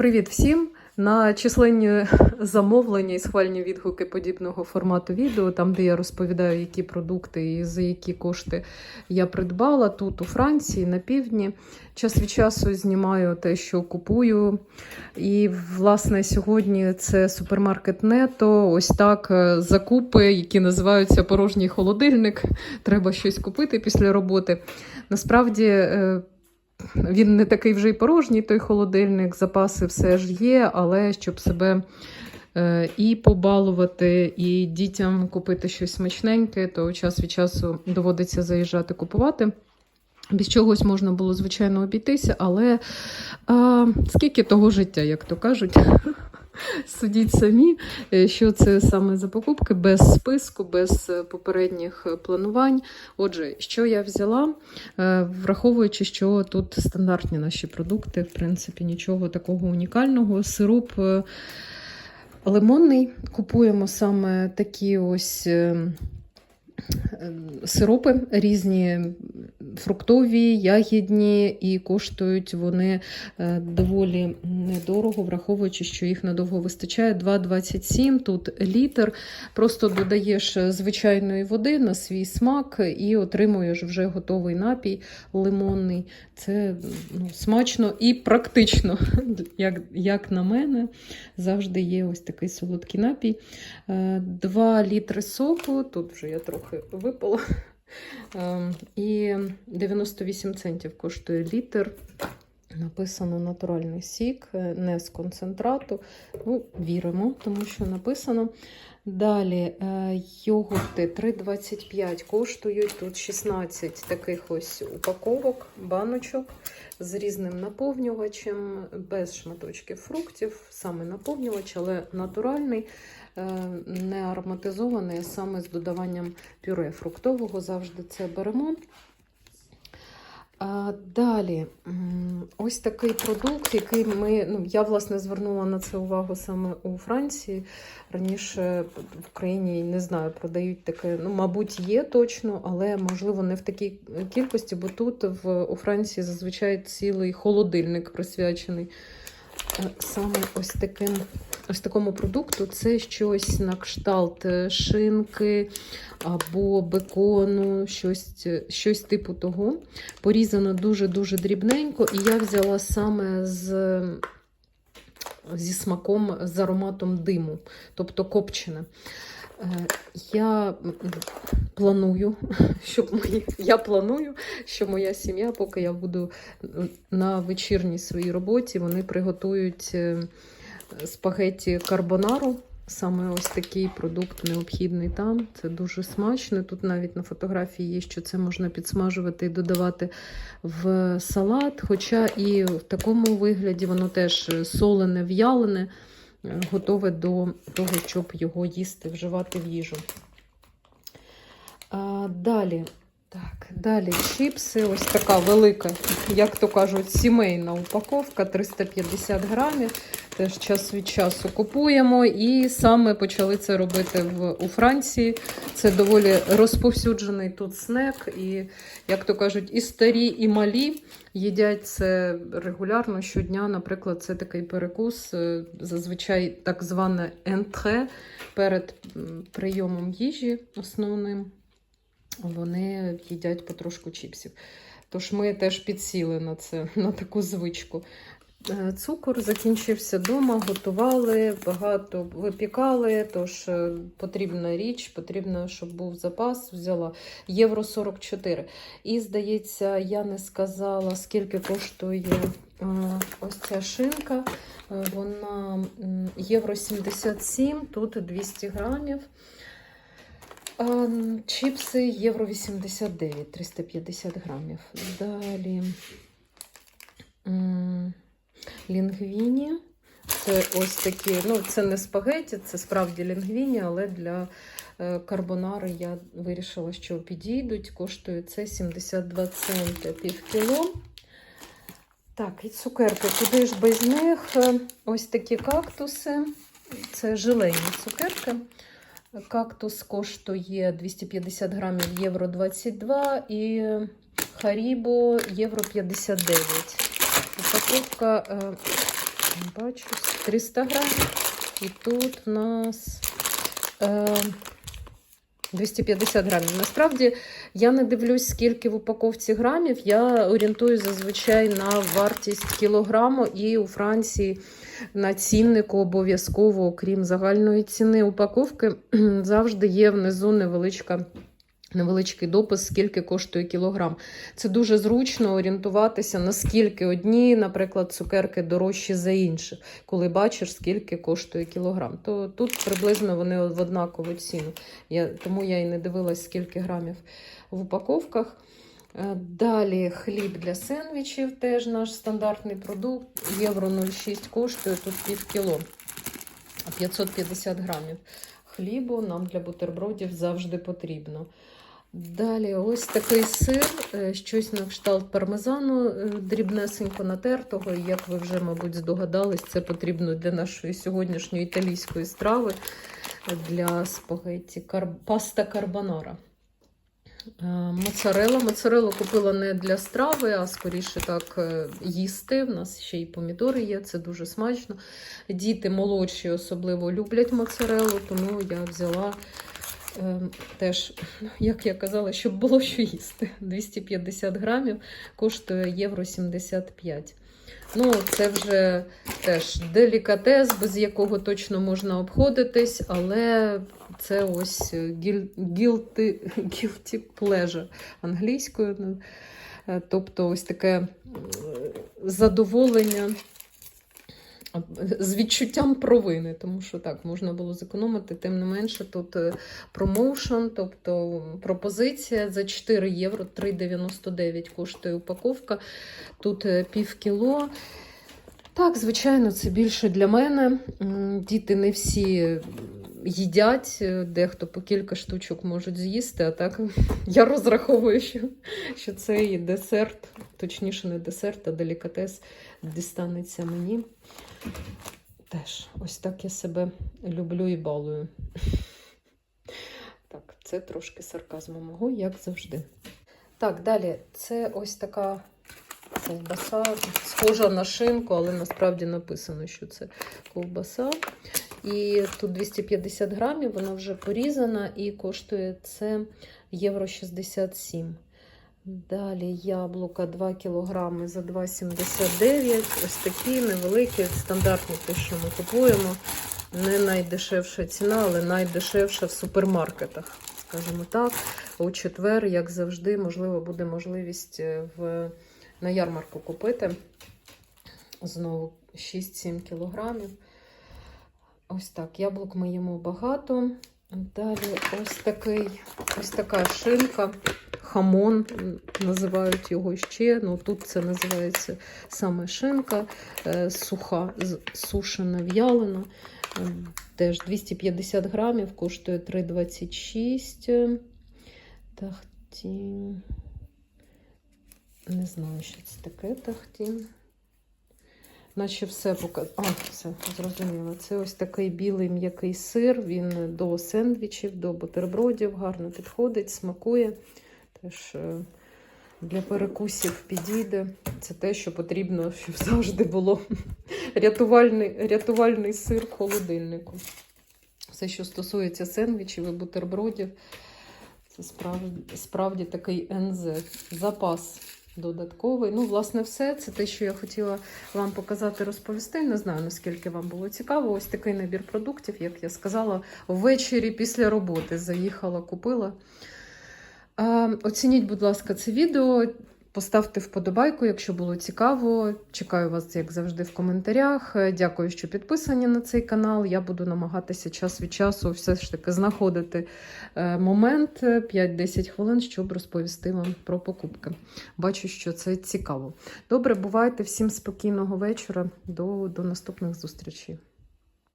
Привіт всім! На численні замовлення і схвальні відгуки подібного формату відео, там де я розповідаю, які продукти і за які кошти я придбала тут, у Франції, на півдні. Час від часу знімаю те, що купую. І, власне, сьогодні це супермаркет Нето. Ось так е, закупи, які називаються порожній холодильник. Треба щось купити після роботи. Насправді. Він не такий вже й порожній, той холодильник, запаси все ж є, але щоб себе е, і побалувати, і дітям купити щось смачненьке, то час від часу доводиться заїжджати купувати. Без чогось можна було, звичайно, обійтися, але а, скільки того життя, як то кажуть. Судіть самі, е, що це саме за покупки, без списку, без е, попередніх е, планувань. Отже, що я взяла, враховуючи, що тут стандартні наші продукти, в принципі, нічого такого унікального. Сироп лимонний. Купуємо саме такі ось. Е, е, Сиропи різні, фруктові, ягідні, і коштують вони е, доволі недорого, враховуючи, що їх надовго вистачає. 2,27 тут літр. Просто додаєш звичайної води на свій смак і отримуєш вже готовий напій лимонний. Це ну, смачно і практично, як, як на мене. Завжди є ось такий солодкий напій. 2 літри соку, тут вже я трохи випала. Ем, І 98 центів коштує літр. Написано натуральний сік, е, не з концентрату. Ну, віримо, тому що написано. Далі е, йогурти 3,25 коштують. Тут 16 таких ось упаковок, баночок з різним наповнювачем, без шматочків фруктів, саме наповнювач, але натуральний, не ароматизований, саме з додаванням пюре фруктового. Завжди це беремо. Далі, ось такий продукт, який ми. Ну, я власне звернула на це увагу саме у Франції. Раніше в Україні не знаю, продають таке. Ну, мабуть, є точно, але можливо не в такій кількості, бо тут в у Франції зазвичай цілий холодильник присвячений е, саме ось таким. Ось такому продукту це щось на кшталт е, шинки або бекону, щось, щось типу того. Порізано дуже-дуже дрібненько, і я взяла саме з, зі смаком, з ароматом диму, тобто копчене. Е, Я планую, щоб мої, я планую, що моя сім'я, поки я буду на вечірній своїй роботі, вони приготують е, спагетті карбонару. Саме ось такий продукт необхідний там. Це дуже смачно. Тут навіть на фотографії є, що це можна підсмажувати і додавати в салат. Хоча і в такому вигляді воно теж солене, в'ялене, е, готове до того, щоб його їсти, вживати в їжу. А, далі. Так, далі чіпси, ось така велика, як то кажуть, сімейна упаковка 350 грамів. Теж час від часу купуємо. І саме почали це робити в, у Франції. Це доволі розповсюджений тут снек. І, як то кажуть, і старі, і малі їдять це регулярно щодня. Наприклад, це такий перекус, е, зазвичай так зване ентре перед прийомом їжі основним вони їдять потрошку чіпсів. Тож ми теж підсіли на це, на таку звичку. Е, Цукор закінчився вдома, готували, багато випікали, тож е, потрібна річ, потрібно, щоб був запас, взяла євро 44. І, здається, я не сказала, скільки коштує е, ось ця шинка. Вона євро 77, тут 200 грамів. Чіпси євро 89, 350 грамів. Далі лінгвіні. Це ось такі, ну, це не спагеті, це справді лінгвіні, але для е, карбонари я вирішила, що підійдуть. Коштує це 72 центи пів кіло. Так, і цукерки. Куди ж без них? Е, Ось такі кактуси. Це желейні цукерки. Кактус коштує 250 грамів євро 22 і Харібо євро 59. Упаковка Не бачу. 300 грамів. І тут у нас е, 250 грамів. Насправді я не дивлюсь, скільки в упаковці грамів. Я орієнтуюсь зазвичай на вартість кілограму, і у Франції на ціннику обов'язково, окрім загальної ціни упаковки, завжди є внизу невеличка. Невеличкий допис, скільки коштує кілограм. Це дуже зручно орієнтуватися, наскільки одні, наприклад, цукерки дорожчі за інших, коли бачиш, скільки коштує кілограм. То тут приблизно вони в однакову ціну. Я, тому я і не дивилась, скільки грамів в упаковках. Е, Далі хліб для сендвічів, теж наш стандартний продукт. Євро 0,6 коштує тут пів кіло, 550 грамів. Хлібу нам для бутербродів завжди потрібно. Далі ось такий сир, е, щось на кшталт пармезану, е, дрібнесенько натертого. І Як ви вже, мабуть, здогадались, це потрібно для нашої сьогоднішньої італійської страви для спагетті кар... паста карбонара. Е, Моцарела. Купила не для страви, а скоріше так е, їсти. У нас ще й помідори є, це дуже смачно. Діти молодші особливо люблять моцарелу, тому я взяла е, теж, як я казала, щоб було що їсти. 250 грамів коштує євро 75. Ну, це вже теж делікатес, без якого точно можна обходитись, але це ось guilty, guilty pleasure англійською. ну, е, Тобто ось таке задоволення з відчуттям провини, тому що так, можна було зекономити, тим не менше тут е, промоушен, тобто пропозиція за 4 євро 3,99 коштує упаковка. Тут е, пів кіло. Так, звичайно, це більше для мене. Діти не всі їдять, е, дехто по кілька штучок можуть з'їсти, а так я розраховую, що, що цей десерт, точніше, не десерт, а делікатес дістанеться мені. Теж ось так я себе люблю і балую. Так, це трошки сарказму мого, як завжди. Так, далі, це ось така ковбаса, схожа на шинку, але насправді написано, що це ковбаса. І тут 250 грамів, вона вже порізана і коштує це євро 67. Далі яблука 2 кг за 2,79. Ось такі невеликі, стандартні, те, що ми купуємо. Не найдешевша ціна, але найдешевша в супермаркетах. Скажімо так, у четвер, як завжди, можливо, буде можливість е, в, на ярмарку купити. Знову 6-7 кілограмів. Ось так, яблук ми їмо багато. Далі ось такий, ось така шинка, хамон, називають його ще. Ну тут це називається саме шинка, е, суха, сушена, в'ялена. Е, Теж 250 грамів, коштує 3,26. Тахтін. Не знаю, що це таке тахтін. Наче все показано. А, все, зрозуміло. Це ось такий білий м'який сир. Він до сендвічів, до бутербродів гарно підходить, смакує. Теж для перекусів підійде. Це те, що потрібно, щоб завжди було рятувальний, рятувальний сир в холодильнику. Все, що стосується сендвічів і бутербродів, це справді, справді такий НЗ. Запас додатковий. Ну, власне, все. Це те, що я хотіла вам показати, розповісти. Не знаю, наскільки вам було цікаво. Ось такий набір продуктів, як я сказала, ввечері після роботи заїхала, купила. Е, Оцініть, будь ласка, це відео. Поставте вподобайку, якщо було цікаво. Чекаю вас, як завжди, в коментарях. Е, Дякую, що підписані на цей канал. Я буду намагатися час від часу все ж таки знаходити е, момент е, 5-10 хвилин, щоб розповісти вам про покупки. Бачу, що це цікаво. Добре, бувайте всім спокійного вечора. До, до наступних зустрічей.